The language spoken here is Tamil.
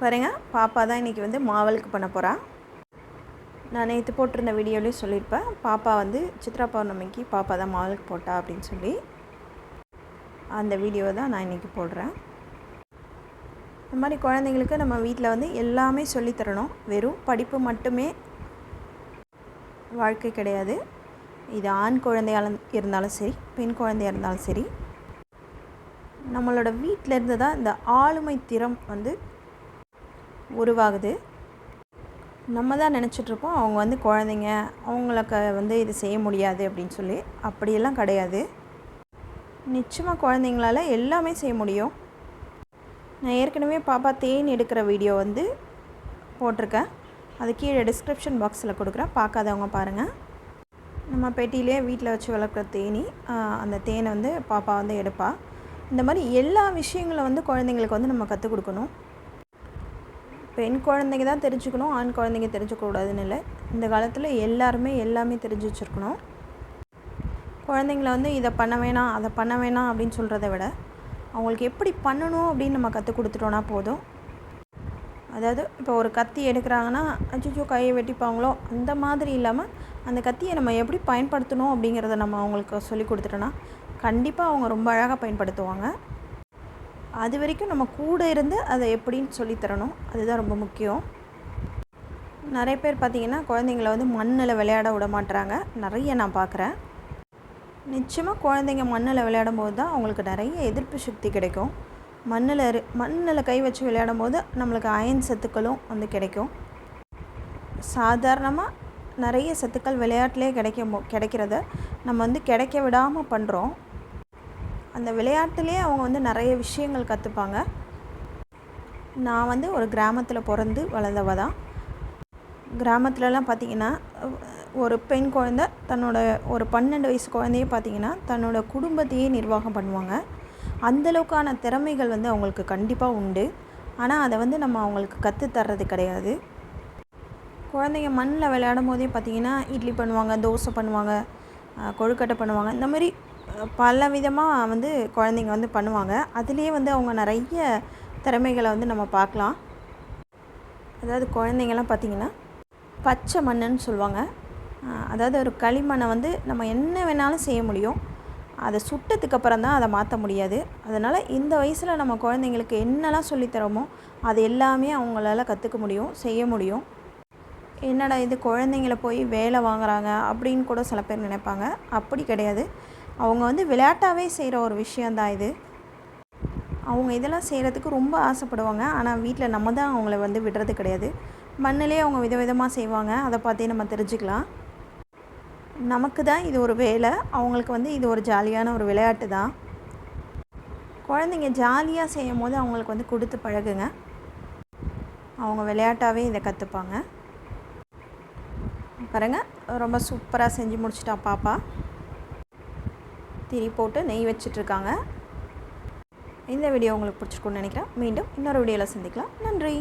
பாருங்க பாப்பா தான் இன்றைக்கி வந்து மாவலுக்கு பண்ண போகிறான் நான் நேற்று போட்டிருந்த வீடியோலேயும் சொல்லியிருப்பேன். பாப்பா வந்து சித்ரா பௌர்ணமிக்கு பாப்பா தான் மாவலுக்கு போட்டா அப்படின்னு சொல்லி. அந்த வீடியோ தான் நான் இன்றைக்கி போடுறேன். இந்த மாதிரி குழந்தைங்களுக்கு நம்ம வீட்டில் வந்து எல்லாமே சொல்லித்தரணும் வெறும் படிப்பு மட்டுமே வாழ்க்கை கிடையாது. இது ஆண் குழந்தையால இருந்தாலும் சரி பெண் குழந்தையாக இருந்தாலும் சரி நம்மளோட வீட்டில் இருந்து தான் இந்த ஆளுமை திறம் வந்து உருவாகுது. நம்ம தான் நினச்சிட்ருப்போம் அவங்க வந்து குழந்தைங்க அவங்களுக்கு வந்து இது செய்ய முடியாது அப்படின்னு சொல்லி. அப்படியெல்லாம் கிடையாது. நிச்சயமாக குழந்தைங்களால எல்லாமே செய்ய முடியும். நான் ஏற்கனவே பாப்பா தேன் எடுக்கிற வீடியோ வந்து போட்டிருக்கேன். அது கீழே டிஸ்கிரிப்ஷன் பாக்ஸில் கொடுக்குறேன். பார்க்காதவங்க பாருங்கள் நம்ம பெட்டியிலே வீட்டில் வச்சு வளர்க்குற தேனி அந்த தேனை வந்து பாப்பா வந்து எடுப்பாள் இந்த மாதிரி எல்லா விஷயங்களும் வந்து குழந்தைங்களுக்கு வந்து நம்ம கற்றுக் கொடுக்கணும். பெண் குழந்தைங்க தான் தெரிஞ்சுக்கணும் ஆண் குழந்தைங்க தெரிஞ்சுக்கூடாதுன்னு இல்லை. இந்த காலத்தில் எல்லாருமே எல்லாமே தெரிஞ்சு வச்சுருக்கணும். குழந்தைங்கள வந்து இதை பண்ண வேணாம் அதை பண்ண வேணாம் அப்படின்னு சொல்கிறத விட அவங்களுக்கு எப்படி பண்ணணும் அப்படின்னு நம்ம கற்றுக் கொடுத்துட்டோன்னா போதும். அதாவது இப்போ ஒரு கத்தி எடுக்கிறாங்கன்னா அச்சுச்சோ கையை வெட்டிப்பாங்களோ அந்த மாதிரி இல்லாமல் அந்த கத்தியை நம்ம எப்படி பயன்படுத்தணும் அப்படிங்கிறத நம்ம அவங்களுக்கு சொல்லி கொடுத்துட்டோன்னா கண்டிப்பாக அவங்க ரொம்ப அழகாக பயன்படுத்துவாங்க. அது வரைக்கும் நம்ம கூட இருந்து அதை எப்படின்னு சொல்லித் தரணும் அதுதான் ரொம்ப முக்கியம். நிறைய பேர் பார்த்திங்கன்னா குழந்தைங்கள வந்து மண்ணில் விளையாட விட மாட்டுறாங்க நிறைய நான் பார்க்குறேன். நிச்சயமாக குழந்தைங்க மண்ணில் விளையாடும் போது தான் அவங்களுக்கு நிறைய எதிர்ப்பு சக்தி கிடைக்கும். மண்ணில் இரு மண்ணில் கை வச்சு விளையாடும் போது நம்மளுக்கு அயன் சத்துக்களும் வந்து கிடைக்கும். சாதாரணமாக நிறைய சத்துக்கள் விளையாட்டிலே கிடைக்கும் கிடைக்கிறத நம்ம வந்து கிடைக்க விடாமல் பண்ணுறோம் அந்த விளையாட்டுலேயே அவங்க வந்து நிறைய விஷயங்கள் கற்றுப்பாங்க நான் வந்து ஒரு கிராமத்தில் பிறந்து வளர்ந்தவ தான். கிராமத்துலலாம் பார்த்திங்கன்னா ஒரு பெண் குழந்த தன்னோட ஒரு பன்னெண்டு வயசு குழந்தையே பார்த்திங்கன்னா தன்னோட குடும்பத்தையே நிர்வாகம் பண்ணுவாங்க. அந்தளவுக்கான திறமைகள் வந்து அவங்களுக்கு கண்டிப்பாக உண்டு. ஆனால் அதை வந்து நம்ம அவங்களுக்கு கற்றுத் தர்றது கிடையாது. குழந்தைங்க மண்ணில் விளையாடும் போதே பார்த்திங்கன்னா இட்லி பண்ணுவாங்க தோசை பண்ணுவாங்க கொழுக்கட்டை பண்ணுவாங்க இந்த மாதிரி பல விதமாக வந்து குழந்தைங்க வந்து பண்ணுவாங்க. அதுலேயே வந்து அவங்க நிறைய திறமைகளை வந்து நம்ம பார்க்கலாம். அதாவது குழந்தைங்கள்லாம் பார்த்திங்கன்னா பச்சை மண்ணுன்னு சொல்லுவாங்க. அதாவது ஒரு களிமண்ணை வந்து நம்ம என்ன வேணாலும் செய்ய முடியும். அதை சுட்டதுக்கு அப்புறம் தான் அதை மாற்ற முடியாது. அதனால் இந்த வயசில் நம்ம குழந்தைங்களுக்கு என்னெல்லாம் சொல்லித்தரோமோ அது எல்லாமே அவங்களால கற்றுக்க முடியும் செய்ய முடியும். என்னடா இது குழந்தைங்கள போய் வேலை வாங்குறாங்க அப்படின்னு கூட சில பேர் நினைப்பாங்க. அப்படி கிடையாது. அவங்க வந்து விளையாட்டாகவே செய்கிற ஒரு விஷயந்தான் இது. அவங்க இதெல்லாம் செய்கிறதுக்கு ரொம்ப ஆசைப்படுவாங்க. ஆனால் வீட்டில் நம்ம தான் அவங்கள வந்து விடுறது கிடையாது. மண்ணிலே அவங்க விதவிதமாக செய்வாங்க. அதை பார்த்தே நம்ம தெரிஞ்சுக்கலாம். நமக்கு தான் இது ஒரு வேலை. அவங்களுக்கு வந்து இது ஒரு ஜாலியான ஒரு விளையாட்டு தான். குழந்தைங்க ஜாலியாக செய்யும் போது அவங்களுக்கு வந்து கொடுத்து பழகுங்க. அவங்க விளையாட்டாகவே இதை கற்றுப்பாங்க பாருங்கள் ரொம்ப சூப்பராக செஞ்சு முடிச்சிட்டா பாப்பா. திரி போட்டு நெய் வச்சிட்ருக்காங்க. இந்த வீடியோ உங்களுக்கு பிடிச்சிருக்குன்னு நினைக்கிறேன். மீண்டும் இன்னொரு வீடியோவில் சந்திக்கலாம். நன்றி.